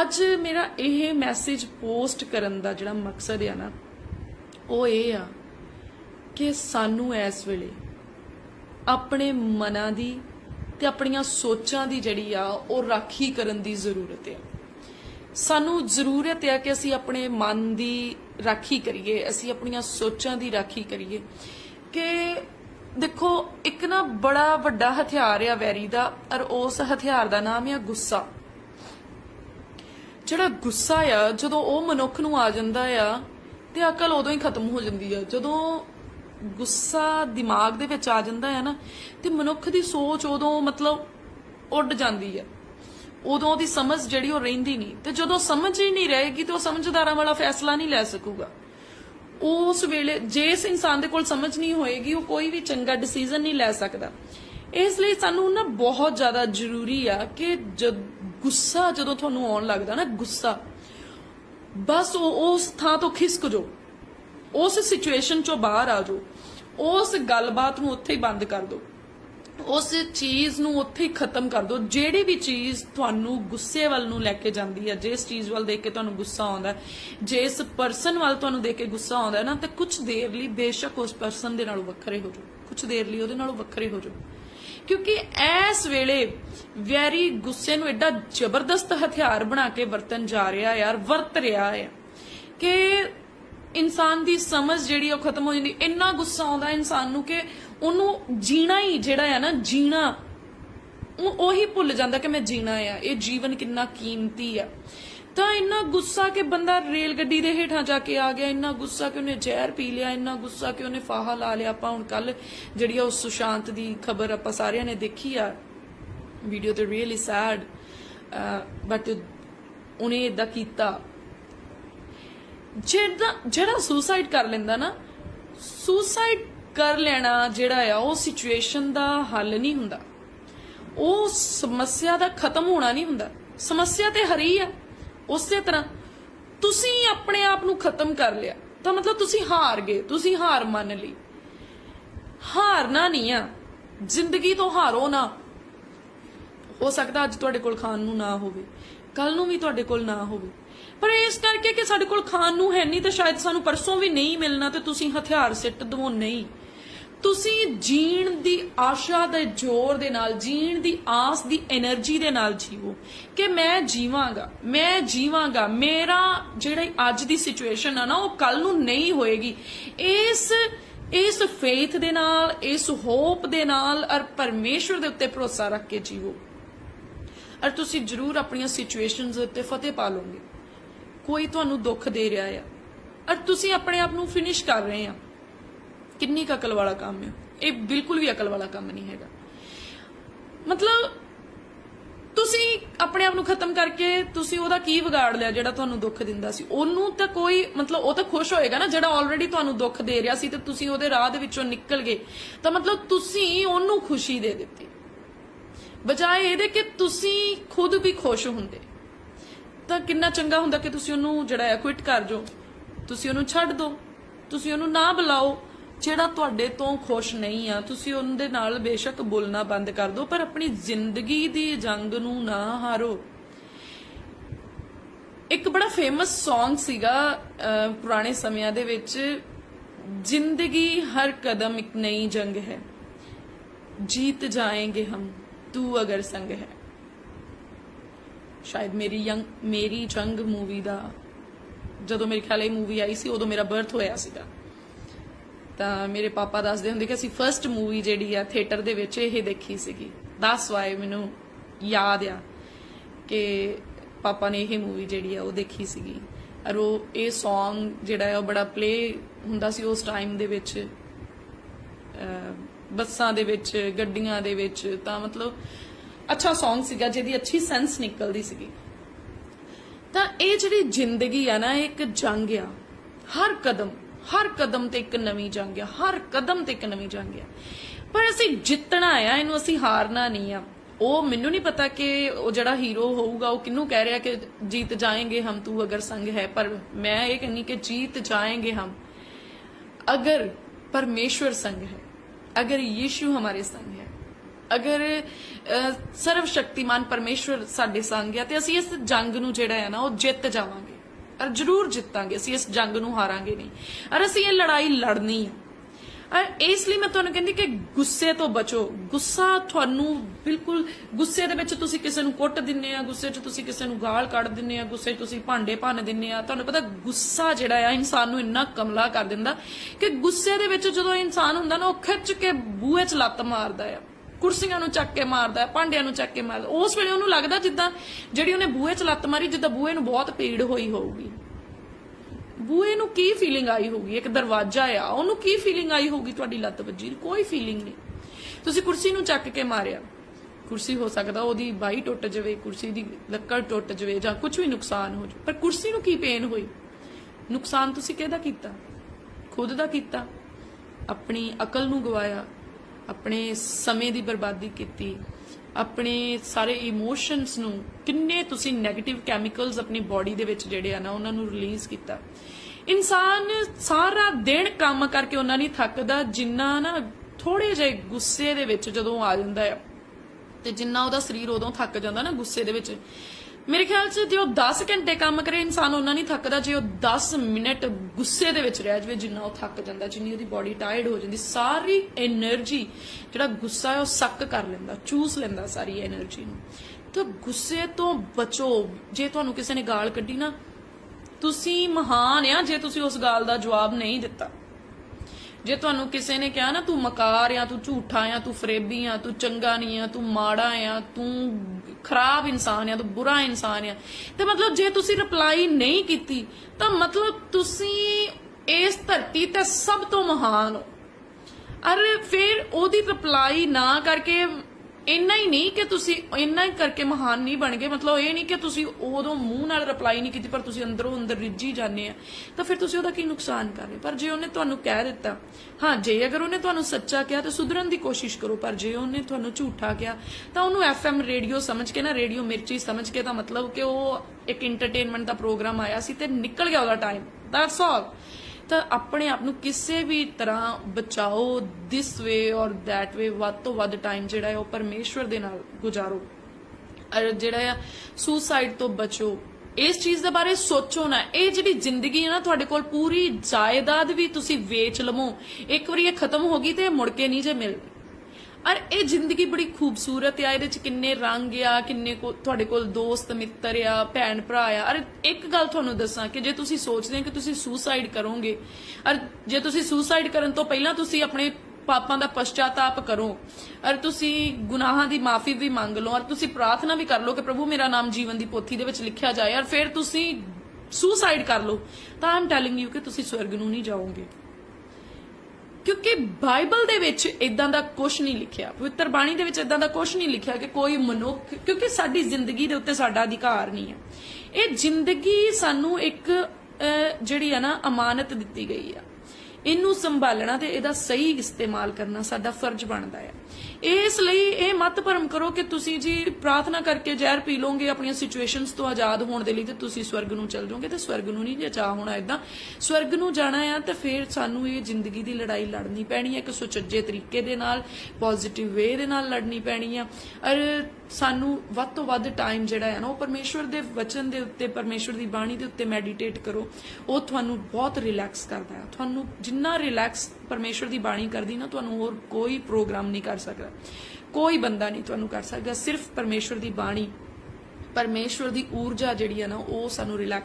ਅੱਜ ਮੇਰਾ ਇਹ ਮੈਸੇਜ ਪੋਸਟ ਕਰਨ ਦਾ ਜਿਹੜਾ ਮਕਸਦ ਹੈ ਨਾ, ਉਹ ਇਹ ਆ ਕਿ ਸਾਨੂੰ ਇਸ ਵੇਲੇ ਆਪਣੇ ਮਨਾਂ ਦੀ ਤੇ ਆਪਣੀਆਂ ਸੋਚਾਂ ਦੀ ਜਿਹੜੀ ਆ, ਉਹ ਰਾਖੀ ਕਰਨ ਦੀ ਜ਼ਰੂਰਤ ਹੈ ਸਾਨੂੰ ਜ਼ਰੂਰਤ ਹੈ ਕਿ ਅਸੀਂ ਆਪਣੇ ਮਨ ਦੀ ਰਾਖੀ ਕਰੀਏ, ਅਸੀਂ ਆਪਣੀਆਂ ਸੋਚਾਂ ਦੀ ਰਾਖੀ ਕਰੀਏ। ਕਿ ਦੇਖੋ, ਇੱਕ ਨਾ ਬੜਾ ਵੱਡਾ ਹਥਿਆਰ ਆ ਵੈਰੀ ਦਾ, ਔਰ ਉਸ ਹਥਿਆਰ ਦਾ ਨਾਮ ਆ ਗੁੱਸਾ। ਜਿਹੜਾ ਗੁੱਸਾ ਆ, ਜਦੋਂ ਉਹ ਮਨੁੱਖ ਨੂੰ ਆ ਜਾਂਦਾ ਆ, ਤੇ ਅਕਲ ਉਦੋਂ ਹੀ ਖਤਮ ਹੋ ਜਾਂਦੀ ਆ। ਜਦੋਂ ਗੁੱਸਾ ਦਿਮਾਗ ਦੇ ਵਿੱਚ ਆ ਜਾਂਦਾ ਹੈ ਨਾ, ਤੇ ਮਨੁੱਖ ਦੀ ਸੋਚ ਉਦੋਂ ਮਤਲਬ ਉੱਡ ਜਾਂਦੀ ਹੈ ਉਦੋਂ ਉਹਦੀ ਸਮਝ ਜਿਹੜੀ ਉਹ ਰਹਿੰਦੀ ਨਹੀਂ। ਤੇ ਜਦੋਂ ਸਮਝ ਹੀ ਨਹੀਂ ਰਹੇਗੀ, ਤੇ ਉਹ ਸਮਝਦਾਰਾਂ ਵਾਲਾ ਫੈਸਲਾ ਨਹੀਂ ਲੈ ਸਕੂਗਾ। ਉਸ ਵੇਲੇ ਜੇ ਇਸ ਇਨਸਾਨ ਦੇ ਕੋਲ ਸਮਝ ਨਹੀਂ ਹੋਏਗੀ, ਉਹ ਕੋਈ ਵੀ ਚੰਗਾ ਡਿਸੀਜਨ ਨਹੀਂ ਲੈ ਸਕਦਾ। ਇਸ ਲਈ ਸਾਨੂੰ ਨਾ ਬਹੁਤ ਜ਼ਿਆਦਾ ਜ਼ਰੂਰੀ ਆ ਕਿ ਜਦ ਗੁੱਸਾ ਜਦੋਂ ਤੁਹਾਨੂੰ ਆਉਣ ਲੱਗਦਾ ਨਾ, ਗੁੱਸਾ। ਬਸ ਉਹ, ਉਸ ਥਾਂ ਤੋਂ ਖਿਸਕ ਜਾਓ। ਉਸ ਸਿਚੁਏਸ਼ਨ ਚੋਂ ਬਾਹਰ ਆ ਜਾਓ। ਉਸ ਗੱਲਬਾਤ ਨੂੰ ਉੱਥੇ ਹੀ ਬੰਦ ਕਰ ਦਿਓ। ਉਸ ਚੀਜ਼ ਨੂੰ ਉੱਥੇ ਹੀ ਖਤਮ ਕਰ ਦਿਓ। ਜਿਹੜੀ ਵੀ ਚੀਜ਼ ਤੁਹਾਨੂੰ ਗੁੱਸੇ ਵੱਲ ਨੂੰ ਲੈ ਕੇ ਜਾਂਦੀ ਹੈ, ਜਿਸ ਚੀਜ਼ ਵੱਲ ਦੇਖ ਕੇ ਤੁਹਾਨੂੰ ਗੁੱਸਾ ਆਉਂਦਾ ਜਿਸ ਪਰਸਨ ਵੱਲ ਤੁਹਾਨੂੰ ਦੇਖ ਕੇ ਗੁੱਸਾ ਆਉਂਦਾ ਨਾ, ਤੇ ਕੁਝ ਦੇਰ ਲਈ ਬੇਸ਼ੱਕ ਉਸ ਪਰਸਨ ਦੇ ਨਾਲੋਂ ਵੱਖਰੇ ਹੋ ਜਾਓ। ਕੁਝ ਦੇਰ ਲਈ ਉਹਦੇ ਨਾਲੋਂ ਵੱਖਰੇ ਹੋ ਜਾਓ। ਕਿਉਂਕਿ ਇਸ ਵੇਲੇ ਵੈਰੀ ਗੁੱਸੇ ਨੂੰ ਐਡਾ ਜ਼ਬਰਦਸਤ ਹਥਿਆਰ ਬਣਾ ਕੇ ਵਰਤਨ ਜਾ ਰਿਹਾ ਯਾਰ, ਵਰਤ ਰਿਹਾ ਹੈ ਕਿ ਇਨਸਾਨ ਦੀ ਸਮਝ ਜਿਹੜੀ ਉਹ ਖਤਮ ਹੋ ਜਾਂਦੀ। ਇੰਨਾ ਗੁੱਸਾ ਆਉਂਦਾ ਇਨਸਾਨ ਨੂੰ ਕਿ ਉਹਨੂੰ ਜੀਣਾ ਹੀ ਜਿਹੜਾ ਆ ਨਾ, ਜੀਣਾ, ਉਹ ਉਹੀ ਭੁੱਲ ਜਾਂਦਾ ਕਿ ਮੈਂ ਜੀਣਾ ਆ, ਇਹ ਜੀਵਨ ਕਿੰਨਾ ਕੀਮਤੀ ਆ। ਤਾਂ ਇੰਨਾ ਗੁੱਸਾ ਕਿ ਬੰਦਾ ਰੇਲ ਗੱਡੀ ਦੇ ਹੇਠਾਂ ਜਾ ਕੇ ਆ ਗਿਆ, ਇੰਨਾ ਗੁੱਸਾ ਕਿ ਉਹਨੇ ਜ਼ਹਿਰ ਪੀ ਲਿਆ, ਇੰਨਾ ਗੁੱਸਾ ਕਿ ਉਹਨੇ ਫਾਹਾ ਲਾ ਲਿਆ। ਆਪਾਂ ਹੁਣ ਕੱਲ ਜਿਹੜੀ ਆ ਉਹ ਸੁਸ਼ਾਂਤ ਦੀ ਖਬਰ ਆਪਾਂ ਸਾਰਿਆਂ ਨੇ ਦੇਖੀ ਆ ਵੀਡੀਓ ਤੇ ਰੀਅਲੀ ਸੈਡ ਬਟ ਉਹਨੇ ਇਦਾਂ ਕੀਤਾ। ਜਿਹੜਾ ਜਿਹੜਾ ਸੁਸਾਈਡ ਕਰ ਲੈਂਦਾ ਨਾ ਸੁਸਾਈਡ ਕਰ ਲੈਣਾ ਜਿਹੜਾ ਆ, ਉਹ ਸਿਚੁਏਸ਼ਨ ਦਾ ਹੱਲ ਨਹੀਂ ਹੁੰਦਾ। ਉਹ ਸਮੱਸਿਆ ਦਾ ਖਤਮ ਹੋਣਾ ਨਹੀਂ ਹੁੰਦਾ। ਸਮੱਸਿਆ ਤੇ ਹਰੀ ਆ, ਉਸੇ ਤਰ੍ਹਾਂ। ਤੁਸੀਂ ਆਪਣੇ ਆਪ ਨੂੰ ਖਤਮ ਕਰ ਲਿਆ। ਤਾਂ ਮਤਲਬ ਤੁਸੀਂ ਹਾਰ ਗਏ, ਤੁਸੀਂ ਹਾਰ ਮੰਨ ਲਈ। ਹਾਰਨਾ ਨਹੀਂ ਆ। ਜ਼ਿੰਦਗੀ ਤੋਂ ਹਾਰੋ ਨਾ। ਹੋ ਸਕਦਾ ਅੱਜ ਤੁਹਾਡੇ ਕੋਲ ਖਾਣ ਨੂੰ ਨਾ ਹੋਵੇ। ਕੱਲ ਨੂੰ ਵੀ ਤੁਹਾਡੇ ਕੋਲ ਨਾ ਹੋਵੇ। ਪਰ ਇਸ ਕਰਕੇ ਕਿ ਸਾਡੇ ਕੋਲ ਖਾਣ ਨੂੰ ਹੈ ਨਹੀਂ, ਤਾਂ ਸ਼ਾਇਦ ਸਾਨੂੰ ਪਰਸੋਂ ਵੀ ਨਹੀਂ ਮਿਲਣਾ ਤੇ ਤੁਸੀਂ ਹਥਿਆਰ ਸਿੱਟ ਦਵੋ ਨਹੀਂ। ਤੁਸੀਂ ਜੀਣ ਦੀ ਆਸ਼ਾ ਦੇ ਜ਼ੋਰ ਦੇ ਨਾਲ, ਜੀਣ ਦੀ ਆਸ ਦੀ એનર્ਜੀ ਦੇ ਨਾਲ ਜੀਵੋ ਕਿ ਮੈਂ ਜੀਵਾਂਗਾ ਮੈਂ ਜੀਵਾਂਗਾ, ਮੇਰਾ ਜਿਹੜੀ ਅੱਜ ਦੀ ਸਿਚੁਏਸ਼ਨ ਆ ਨਾ, ਉਹ ਕੱਲ ਨੂੰ ਨਹੀਂ ਹੋਏਗੀ। ਇਸ ਇਸ ਫੇਥ ਦੇ ਨਾਲ, ਇਸ ਹੋਪ ਦੇ ਨਾਲ ਅਰ ਪਰਮੇਸ਼ਵਰ ਦੇ ਉੱਤੇ ਭਰੋਸਾ ਰੱਖ ਕੇ ਜੀਵੋ। ਅਰ ਤੁਸੀਂ ਜ਼ਰੂਰ ਆਪਣੀਆਂ ਸਿਚੁਏਸ਼ਨਸ ਉੱਤੇ ਫਤਿਹ ਪਾ ਲਓਗੇ। ਕੋਈ ਤੁਹਾਨੂੰ ਦੁੱਖ ਦੇ ਰਿਹਾ ਆ। ਅਰ ਤੁਸੀਂ ਆਪਣੇ ਆਪ ਨੂੰ ਫਿਨਿਸ਼ ਕਰ ਰਹੇ ਆ। ਕਿੰਨੀ ਕੁ ਅਕਲ ਵਾਲਾ ਕੰਮ ਹੈ ਇਹ ਬਿਲਕੁਲ ਵੀ ਅਕਲ ਵਾਲਾ ਕੰਮ ਨਹੀਂ ਹੈਗਾ। ਮਤਲਬ, ਤੁਸੀਂ ਆਪਣੇ ਆਪ ਨੂੰ ਖਤਮ ਕਰਕੇ ਤੁਸੀਂ ਉਹਦਾ ਕੀ ਵਿਗਾੜ ਲਿਆ ਜਿਹੜਾ ਤੁਹਾਨੂੰ ਦੁੱਖ ਦਿੰਦਾ ਸੀ? ਉਹਨੂੰ ਤਾਂ ਕੋਈ, ਮਤਲਬ ਉਹ ਤਾਂ ਖੁਸ਼ ਹੋਏਗਾ ਨਾ, ਜਿਹੜਾ ਆਲਰੇਡੀ ਤੁਹਾਨੂੰ ਦੁੱਖ ਦੇ ਰਿਹਾ ਸੀ ਤੇ ਤੁਸੀਂ ਉਹਦੇ ਰਾਹ ਦੇ ਵਿੱਚੋਂ ਨਿਕਲ ਗਏ। ਤਾਂ ਮਤਲਬ ਤੁਸੀਂ ਉਹਨੂੰ ਖੁਸ਼ੀ ਦੇ ਦਿੱਤੀ। ਬਜਾਏ ਇਹਦੇ ਕਿ ਤੁਸੀਂ ਖੁਦ ਵੀ ਖੁਸ਼ ਹੁੰਦੇ। ਤਾਂ ਕਿੰਨਾ ਚੰਗਾ ਹੁੰਦਾ ਕਿ ਤੁਸੀਂ ਉਹਨੂੰ ਜਿਹੜਾ ਹੈ ਕੁਇਟ ਕਰ ਜੋ। ਤੁਸੀਂ ਉਹਨੂੰ ਛੱਡ ਦਿਓ ਤੁਸੀਂ ਉਹਨੂੰ ਨਾ ਬੁਲਾਓ। ਜਿਹੜਾ ਤੁਹਾਡੇ ਤੋਂ ਖੁਸ਼ ਨਹੀਂ ਆ, ਤੁਸੀਂ ਉਹਦੇ ਨਾਲ ਬੇਸ਼ੱਕ ਬੋਲਣਾ ਬੰਦ ਕਰ ਦਿਓ, ਪਰ ਆਪਣੀ ਜ਼ਿੰਦਗੀ ਦੀ ਜੰਗ ਨੂੰ ਨਾ ਹਾਰੋ। ਇੱਕ ਬੜਾ ਫੇਮਸ Song ਸੀਗਾ ਪੁਰਾਣੇ ਸਮਿਆਂ ਦੇ ਵਿੱਚ, ਜ਼ਿੰਦਗੀ ਹਰ ਕਦਮ ਇੱਕ ਨਈ ਜੰਗ ਹੈ। ਜੀਤ ਜਾਏਗੇ ਹਮ, ਤੂੰ ਅਗਰ ਸੰਗ ਹੈ। ਸ਼ਾਇਦ ਮੇਰੀ ਯੰਗ ਮੇਰੀ ਜੰਗ ਮੂਵੀ ਦਾ, ਜਦੋਂ ਮੇਰੇ ਖਿਆਲ ਇਹ ਮੂਵੀ ਆਈ ਸੀ, ਉਦੋਂ ਮੇਰਾ ਬਰਥ ਹੋਇਆ ਸੀਗਾ। ਤਾਂ ਮੇਰੇ ਪਾਪਾ ਦੱਸਦੇ ਹੁੰਦੇ ਕਿ ਅਸੀਂ ਫਰਸਟ ਮੂਵੀ ਜਿਹੜੀ ਆ ਥੀਏਟਰ ਦੇ ਵਿੱਚ ਇਹ ਦੇਖੀ ਸੀਗੀ। ਦਸ ਵਾਏ ਮੈਨੂੰ ਯਾਦ ਆ ਕਿ ਪਾਪਾ ਨੇ ਇਹ ਮੂਵੀ ਜਿਹੜੀ ਆ ਉਹ ਦੇਖੀ ਸੀਗੀ। ਔਰ ਉਹ ਇਹ Song ਜਿਹੜਾ ਆ ਉਹ ਬੜਾ ਪਲੇ ਹੁੰਦਾ ਸੀ ਉਸ ਟਾਈਮ ਦੇ ਵਿੱਚ। ਬੱਸਾਂ ਦੇ ਵਿੱਚ, ਗੱਡੀਆਂ ਦੇ ਵਿੱਚ, ਤਾਂ ਮਤਲਬ ਅੱਛਾ Song ਸੀਗਾ, ਜਿਹਦੀ ਅੱਛੀ ਸੈਂਸ ਨਿਕਲਦੀ ਸੀਗੀ। ਤਾਂ ਇਹ ਜਿਹੜੀ ਜ਼ਿੰਦਗੀ ਆ ਨਾ, ਇਹ ਇੱਕ ਜੰਗ ਆ। ਹਰ ਕਦਮ ਹਰ ਕਦਮ ਤੇ ਇੱਕ ਨਵੀਂ ਜੰਗ ਆ, ਹਰ ਕਦਮ ਤੇ ਇੱਕ ਨਵੀਂ ਜੰਗ ਆ। ਪਰ ਅਸੀਂ ਜਿੱਤਣਾ ਆ, ਇਹਨੂੰ ਅਸੀਂ ਹਾਰਨਾ ਨਹੀਂ ਆ। ਉਹ ਮੈਨੂੰ ਨਹੀਂ ਪਤਾ ਕਿ ਉਹ ਜਿਹੜਾ ਹੀਰੋ ਹੋਊਗਾ, ਉਹ ਕਿੰਨੂੰ ਕਹਿ ਰਿਹਾ ਕਿ ਜੀਤ ਜਾਏਗੇ ਹਮ, ਤੂੰ ਅਗਰ ਸੰਗ ਹੈ। ਪਰ ਮੈਂ ਇਹ ਕਹਿੰਨੀ ਕਿ ਜੀਤ ਜਾਏਗੇ ਹਮ। ਅਗਰ ਪਰਮੇਸ਼ਵਰ ਸੰਗ ਹੈ, ਅਗਰ ਯੀਸ਼ੂ ਹਮਾਰੇ ਸੰਗ ਹੈ, ਅਗਰ ਸਰਵ ਸ਼ਕਤੀਮਾਨ ਪਰਮੇਸ਼ਵਰ ਸਾਡੇ ਸੰਗ ਹੈ ਤੇ ਅਸੀਂ ਇਸ ਜੰਗ ਨੂੰ ਜਿਹੜਾ ਹੈ ਨਾ, ਉਹ ਜਿੱਤ ਜਾਵਾਂਗੇ। ਔਰ ਜ਼ਰੂਰ ਜਿੱਤਾਂਗੇ, ਅਸੀਂ ਇਸ ਜੰਗ ਨੂੰ ਹਾਰਾਂਗੇ ਨਹੀਂ। ਔਰ ਅਸੀਂ ਇਹ ਲੜਾਈ ਲੜਨੀ ਹੈ ਔਰ ਇਸ ਲਈ ਮੈਂ ਤੁਹਾਨੂੰ ਕਹਿੰਦੀ ਕਿ ਗੁੱਸੇ ਤੋਂ ਬਚੋ। ਗੁੱਸਾ ਤੁਹਾਨੂੰ ਬਿਲਕੁਲ, ਗੁੱਸੇ ਦੇ ਵਿੱਚ ਤੁਸੀਂ ਕਿਸੇ ਨੂੰ ਕੁੱਟ ਦਿੰਨੇ ਆ, ਗੁੱਸੇ 'ਚ ਤੁਸੀਂ ਕਿਸੇ ਨੂੰ ਗਾਲ ਕੱਢ ਦਿੰਨੇ ਆ, ਗੁੱਸੇ 'ਚ ਤੁਸੀਂ ਭਾਂਡੇ ਭੰਨ ਦਿੰਨੇ ਆ। ਤੁਹਾਨੂੰ ਪਤਾ ਗੁੱਸਾ ਜਿਹੜਾ ਆ ਇਨਸਾਨ ਨੂੰ ਇੰਨਾ ਕਮਲਾ ਕਰ ਦਿੰਦਾ ਕਿ ਗੁੱਸੇ ਦੇ ਵਿੱਚ ਜਦੋਂ ਇਨਸਾਨ ਹੁੰਦਾ ਨਾ, ਉਹ ਖਿੱਚ ਕੇ ਬੂਹੇ 'ਚ ਲੱਤ ਮਾਰਦਾ ਆ। ਕੁਰਸੀਆਂ ਨੂੰ ਚੱਕ ਕੇ ਮਾਰਦਾ ਹੈ ਭਾਂਡਿਆਂ ਨੂੰ ਚੱਕ ਕੇ ਮਾਰਦਾ। ਉਸ ਵੇਲੇ ਉਹਨੂੰ ਲੱਗਦਾ ਜਿੱਦਾਂ ਜਿਹੜੀ ਉਹਨੇ ਬੂਹੇ 'ਚ ਲੱਤ ਮਾਰੀ, ਜਿੱਦਾਂ ਬੂਹੇ ਨੂੰ ਬਹੁਤ ਪੀੜ ਹੋਈ ਹੋਊਗੀ। ਬੂਹੇ ਨੂੰ ਕੀ ਫੀਲਿੰਗ ਆਈ ਹੋਊਗੀ? ਇੱਕ ਦਰਵਾਜ਼ਾ ਆ, ਉਹਨੂੰ ਕੀ ਫੀਲਿੰਗ ਆਈ ਹੋਊਗੀ ਤੁਹਾਡੀ ਲੱਤ ਵੱਜੀ? ਕੋਈ ਫੀਲਿੰਗ ਨਹੀਂ। ਤੁਸੀਂ ਕੁਰਸੀ ਨੂੰ ਚੱਕ ਕੇ ਮਾਰਿਆ। ਕੁਰਸੀ ਹੋ ਸਕਦਾ ਉਹਦੀ ਬਾਈ ਟੁੱਟ ਜਾਵੇ, ਕੁਰਸੀ ਦੀ ਲੱਕੜ ਟੁੱਟ ਜਾਵੇ ਜਾਂ ਕੁਝ ਵੀ ਨੁਕਸਾਨ ਹੋ ਜਾਵੇ। ਪਰ ਕੁਰਸੀ ਨੂੰ ਕੀ ਪੇਨ ਹੋਈ? ਨੁਕਸਾਨ ਤੁਸੀਂ ਕਿਹਦਾ ਕੀਤਾ? ਖੁਦ ਦਾ ਕੀਤਾ? ਆਪਣੀ ਅਕਲ ਨੂੰ ਗਵਾਇਆ? ਆਪਣੇ ਸਮੇਂ ਦੀ ਬਰਬਾਦੀ ਕੀਤੀ, ਆਪਣੇ ਸਾਰੇ ਇਮੋਸ਼ਨਸ ਨੂੰ ਕਿੰਨੇ ਤੁਸੀਂ 네ਗੇਟਿਵ ਕੈਮੀਕਲਸ ਆਪਣੀ ਬਾਡੀ ਦੇ ਵਿੱਚ ਜਿਹੜੇ ਆ ਨਾ ਉਹਨਾਂ ਨੂੰ ਰਿਲੀਜ਼ ਕੀਤਾ। ਇਨਸਾਨ ਸਾਰਾ ਦਿਨ ਕੰਮ ਕਰਕੇ ਉਹਨਾਂ ਨਹੀਂ ਥੱਕਦਾ, ਜਿੰਨਾ ਨਾ ਥੋੜੇ ਜਿਹੇ ਗੁੱਸੇ ਦੇ ਵਿੱਚ ਜਦੋਂ ਆ ਜਾਂਦਾ ਹੈ। ਤੇ ਜਿੰਨਾ ਉਹਦਾ ਸਰੀਰ ਉਦੋਂ ਥੱਕ ਜਾਂਦਾ ਨਾ ਗੁੱਸੇ ਦੇ ਵਿੱਚ। ਮੇਰੇ ਖਿਆਲ 'ਚ ਜੇ ਉਹ 10 ਘੰਟੇ ਕੰਮ ਕਰੇ, ਇਨਸਾਨ ਉਹਨਾਂ ਨਹੀਂ ਥੱਕਦਾ, ਜੇ ਉਹ 10 ਮਿੰਟ ਗੁੱਸੇ ਦੇ ਵਿੱਚ ਰਹਿ ਜਾਵੇ, ਜਿੰਨਾ ਉਹ ਥੱਕ ਜਾਂਦਾ, ਜਿੰਨੀ ਉਹਦੀ ਬਾਡੀ ਟਾਇਰਡ ਹੋ ਜਾਂਦੀ, ਸਾਰੀ એનર્ਜੀ ਜਿਹੜਾ ਗੁੱਸਾ ਹੈ ਉਹ ਸੱਕ ਕਰ ਲੈਂਦਾ, ਚੂਸ ਲੈਂਦਾ ਸਾਰੀ એનર્ਜੀ ਨੂੰ। ਤਾਂ ਗੁੱਸੇ ਤੋਂ ਬਚੋ। ਜੇ ਤੁਹਾਨੂੰ ਕਿਸੇ ਨੇ ਗਾਲ ਕੱਢੀ ਨਾ, ਤੁਸੀਂ ਮਹਾਨ ਆ, ਜੇ ਤੁਸੀਂ ਉਸ ਗਾਲ ਦਾ ਜਵਾਬ ਨਹੀਂ ਦਿੱਤਾ। ਜੇ ਤੁਹਾਨੂੰ ਕਿਸੇ ਨੇ ਕਿਹਾ ਨਾ, ਤੂੰ ਮਕਾਰ ਆ, ਤੂੰ ਝੂਠਾ ਆ, ਤੂੰ ਫਰੇਬੀ ਆ, ਤੂੰ ਚੰਗਾ ਨਹੀਂ ਆ, ਤੂੰ ਮਾੜਾ ਆ, ਤੂੰ ਖਰਾਬ ਇਨਸਾਨ ਆ, ਤੂੰ ਬੁਰਾ ਇਨਸਾਨ ਆ, ਤੇ ਮਤਲਬ ਜੇ ਤੁਸੀਂ ਰਿਪਲਾਈ ਨਹੀਂ ਕੀਤੀ, ਤਾਂ ਮਤਲਬ ਤੁਸੀਂ ਇਸ ਧਰਤੀ ਤੇ ਸਭ ਤੋਂ ਮਹਾਨ ਹੋ। ਅਰੇ ਫਿਰ ਉਹਦੀ ਰਿਪਲਾਈ ਨਾ ਕਰਕੇ ਇੰਨਾ ਹੀ ਨਹੀਂ ਕਿ ਤੁਸੀਂ ਇੰਨਾ ਹੀ ਕਰਕੇ ਮਹਾਨ ਨਹੀਂ ਬਣ ਗਏ। ਮਤਲਬ ਇਹ ਨਹੀਂ ਕਿ ਤੁਸੀਂ ਉਦੋਂ ਮੂੰਹ ਨਾਲ ਰਿਪਲਾਈ ਨਹੀਂ ਕੀਤੀ, ਪਰ ਤੁਸੀਂ ਅੰਦਰੋਂ ਅੰਦਰ ਰਿੱਝੀ ਜਾਂਦੇ ਆ। ਤਾਂ ਫਿਰ ਤੁਸੀਂ ਉਹਦਾ ਕੀ ਨੁਕਸਾਨ ਕਰ ਰਹੇ ਪਰ ਜੇ ਉਹਨੇ ਤੁਹਾਨੂੰ ਕਹਿ ਦਿੱਤਾ, ਹਾਂ, ਜੇ ਅਗਰ ਉਹਨੇ ਤੁਹਾਨੂੰ ਸੱਚਾ ਕਿਹਾ, ਤਾਂ ਸੁਧਰਨ ਦੀ ਕੋਸ਼ਿਸ਼ ਕਰੋ। ਪਰ ਜੇ ਉਹਨੇ ਤੁਹਾਨੂੰ ਝੂਠਾ ਕਿਹਾ, ਤਾਂ ਉਹਨੂੰ ਐਫਐਮ ਰੇਡੀਓ ਸਮਝ ਕੇ ਨਾ, ਰੇਡੀਓ ਮਿਰਚੀ ਸਮਝ ਕੇ, ਤਾਂ ਮਤਲਬ ਕਿ ਉਹ ਇੱਕ ਐਂਟਰਟੇਨਮੈਂਟ ਦਾ ਪ੍ਰੋਗਰਾਮ ਆਇਆ ਸੀ ਤੇ ਨਿਕਲ ਗਿਆ ਉਹਦਾ ਟਾਈਮ ਦੈਟਸ ਆਲ ਤਾਂ ਆਪਣੇ ਆਪ ਨੂੰ ਕਿਸੇ ਵੀ ਤਰ੍ਹਾਂ ਬਚਾਓ ਦਿਸ ਵੇ ਔਰ ਥੈਟ ਵੇ ਵੱਧ ਤੋਂ ਵੱਧ ਟਾਈਮ ਜਿਹੜਾ ਹੈ ਉਹ ਪਰਮੇਸ਼ਵਰ ਦੇ ਨਾਲ ਗੁਜ਼ਾਰੋ। ਔਰ ਜਿਹੜਾ ਆ ਸੁਸਾਈਡ ਤੋਂ ਬਚੋ। ਇਸ ਚੀਜ਼ ਦੇ ਬਾਰੇ ਸੋਚੋ ਨਾ। ਇਹ ਜਿਹੜੀ ਜ਼ਿੰਦਗੀ ਹੈ ਨਾ, ਤੁਹਾਡੇ ਕੋਲ ਪੂਰੀ ਜਾਇਦਾਦ ਵੀ ਤੁਸੀਂ ਵੇਚ ਲਵੋ। ਇੱਕ ਵਾਰੀ ਇਹ ਖਤਮ ਹੋ ਗਈ ਤੇ ਇਹ ਮੁੜ ਕੇ ਨਹੀਂ ਜੇ ਮਿਲਦੀ। ਔਰ ਇਹ ਜ਼ਿੰਦਗੀ ਬੜੀ ਖੂਬਸੂਰਤ ਆ, ਇਹਦੇ ਚ ਕਿੰਨੇ ਰੰਗ ਆ, ਕਿੰਨੇ ਕੋ, ਤੁਹਾਡੇ ਕੋਲ ਦੋਸਤ, ਮਿੱਤਰ ਆ, ਭੈਣ ਭਰਾ ਆ। ਔਰ ਇੱਕ ਗੱਲ ਤੁਹਾਨੂੰ ਦੱਸਾਂ ਕਿ ਜੇ ਤੁਸੀਂ ਸੋਚਦੇ ਹੋ ਕਿ ਤੁਸੀਂ ਸੁਸਾਈਡ ਕਰੋਗੇ, ਔਰ ਜੇ ਤੁਸੀਂ ਸੁਸਾਈਡ ਕਰਨ ਤੋਂ ਪਹਿਲਾਂ ਤੁਸੀਂ ਆਪਣੇ ਪਾਪਾਂ ਦਾ ਪਛਤਾਤਾਪ ਕਰੋ, ਔਰ ਤੁਸੀਂ ਗੁਨਾਹਾਂ ਦੀ ਮਾਫੀ ਵੀ ਮੰਗ ਲਓ, ਔਰ ਤੁਸੀਂ ਪ੍ਰਾਰਥਨਾ ਵੀ ਕਰ ਲਓ ਕਿ ਪ੍ਰਭੂ ਮੇਰਾ ਨਾਮ ਜੀਵਨ ਦੀ ਪੋਥੀ ਦੇ ਵਿੱਚ ਲਿਖਿਆ ਜਾਏ, ਔਰ ਫਿਰ ਤੁਸੀਂ ਸੁਸਾਈਡ ਕਰ ਲਓ, ਤਾਂ ਆਮ ਟੈਲਿੰਗ ਯੂ ਕਿ ਤੁਸੀਂ ਸਵਰਗ ਨੂੰ ਨਹੀਂ ਜਾਓਗੇ। ਕਿਉਂਕਿ ਬਾਈਬਲ ਦੇ ਵਿੱਚ ਇਦਾਂ ਦਾ ਕੁਝ ਨਹੀਂ ਲਿਖਿਆ। ਪਵਿੱਤਰ ਬਾਣੀ ਦੇ ਵਿੱਚ ਇਦਾਂ ਦਾ ਕੁਝ ਨਹੀਂ ਲਿਖਿਆ ਕਿ ਕੋਈ ਮਨੁੱਖ ਕਿਉਂਕਿ ਸਾਡੀ ਜ਼ਿੰਦਗੀ ਦੇ ਉੱਤੇ ਸਾਡਾ ਅਧਿਕਾਰ ਨਹੀਂ ਹੈ। ਇਹ ਜ਼ਿੰਦਗੀ ਸਾਨੂੰ ਇੱਕ ਜਿਹੜੀ ਆ ਨਾ, ਅਮਾਨਤ ਦਿੱਤੀ ਗਈ ਆ। ਇਹਨੂੰ ਸੰਭਾਲਣਾ ਤੇ ਇਹਦਾ ਸਹੀ ਇਸਤੇਮਾਲ ਕਰਨਾ ਸਾਡਾ ਫਰਜ਼ ਬਣਦਾ ਹੈ ਇਸ ਲਈ ਇਹ ਮਤ ਭਰਮ ਕਰੋ ਕਿ ਤੁਸੀਂ ਜੀ ਪ੍ਰਾਰਥਨਾ ਕਰਕੇ ਜ਼ਹਿਰ ਪੀ ਲਓਗੇ, ਆਪਣੀਆਂ ਸਿਚੁਏਸ਼ਨਸ ਤੋਂ ਆਜ਼ਾਦ ਹੋਣ ਦੇ ਲਈ ਤੇ ਤੁਸੀਂ ਸਵਰਗ ਨੂੰ ਚਲ ਜਾਓਗੇ ਤੇ ਸਵਰਗ ਨੂੰ ਨਹੀਂ ਜੇ ਚਾਹ ਹੋਣਾ ਇਦਾਂ ਸਵਰਗ ਨੂੰ ਜਾਣਾ ਆ ਤੇ ਫਿਰ ਸਾਨੂੰ ਇਹ ਜ਼ਿੰਦਗੀ ਦੀ ਲੜਾਈ ਲੜਨੀ ਪੈਣੀ ਹੈ ਇੱਕ ਸੁਚੱਜੇ ਤਰੀਕੇ ਦੇ ਨਾਲ ਪੋਜ਼ਿਟਿਵ ਵੇ ਦੇ ਨਾਲ ਲੜਨੀ ਪੈਣੀ ਆ। ਔਰ ਸਾਨੂੰ ਵੱਧ ਤੋਂ ਵੱਧ ਟਾਈਮ ਜਿਹੜਾ ਹੈ ਨਾ, ਉਹ ਪਰਮੇਸ਼ਵਰ ਦੇ ਵਚਨ ਦੇ ਉੱਤੇ, ਪਰਮੇਸ਼ਵਰ ਦੀ ਬਾਣੀ ਦੇ ਉੱਤੇ ਮੈਡੀਟੇਟ ਕਰੋ। ਉਹ ਤੁਹਾਨੂੰ ਬਹੁਤ ਰਿਲੈਕਸ ਕਰਦਾ ਹੈ ਤੁਹਾਨੂੰ ਜਿੰਨਾ ਰਿਲੈਕਸ ਪਰਮੇਸ਼ਵਰ ਦੀ ਬਾਣੀ ਕਰਦੀ ਨਾ, ਤੁਹਾਨੂੰ ਹੋਰ ਕੋਈ ਪ੍ਰੋਗਰਾਮ ਨਹੀਂ ਕਰ ਸਕਦਾ। ਕੋਈ ਬੰਦਾ ਨਹੀਂ ਤੁਹਾਨੂੰ ਕਰ ਸਕਦਾ, ਸਿਰਫ ਪਰਮੇਸ਼ਵਰ ਦੀ ਬਾਣੀ, ਪਰਮੇਸ਼ਵਰ ਦੀ ਊਰਜਾ ਜਿਹੜੀ ਆ ਨਾ, ਉਹ ਸਾਨੂੰ ਰਿਲੈਕਸ